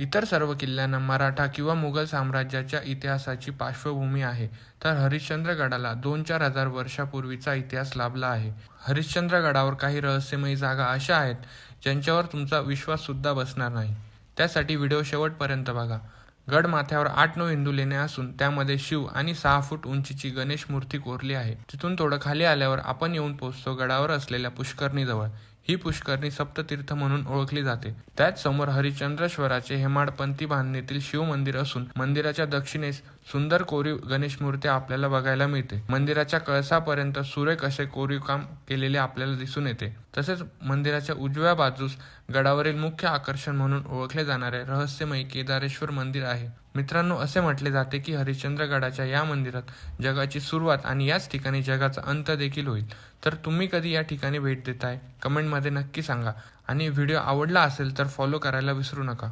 इतर सर्व किल्ल्यांना मराठा किंवा मुघल साम्राज्याच्या इतिहासाची पार्श्वभूमी आहे. तर हरिश्चंद्रगडाला दोन चार हजार वर्षापूर्वीचा इतिहास लाभला आहे. हरिश्चंद्रगडावर काही रहस्यमयी जागा अशा आहेत ज्यांच्यावर तुमचा विश्वास सुद्धा बसणार नाही. त्यासाठी व्हिडिओ शेवटपर्यंत बघा. गड माथ्यावर आठ नऊ हिंदू लेणे असून त्यामध्ये शिव आणि सहा फूट उंचीची गणेश मूर्ती कोरली आहे. तिथून थोडं खाली आल्यावर आपण येऊन पोहोचतो गडावर असलेल्या पुष्करणीजवळ. ही पुष्करणी सप्ततीर्थ म्हणून ओळखली जाते. त्याच समोर हरिचंद्रेश्वराचे हेमाडपंथी बांधणीतील शिव मंदिर असून मंदिराच्या दक्षिणेस सुंदर कोरीव गणेश मूर्ती आपल्याला बघायला मिळते. मंदिराच्या कळसापर्यंत सुरेख असे कोरीव काम केलेले आपल्याला दिसून येते. तसेच मंदिराच्या उजव्या बाजूस गडावरील मुख्य आकर्षण म्हणून ओळखले जाणारे रहस्यमयी केदारेश्वर मंदिर आहे. मित्रांनो असे म्हटले जाते की हरिश्चंद्रगडाच्या या मंदिरात जगाची सुरुवात आणि याच ठिकाणी जगाचा अंत देखील होईल. तर तुम्ही कधी या ठिकाणी भेट देताय? कमेंटमध्ये नक्की सांगा. आणि व्हिडिओ आवडला असेल तर फॉलो करायला विसरू नका.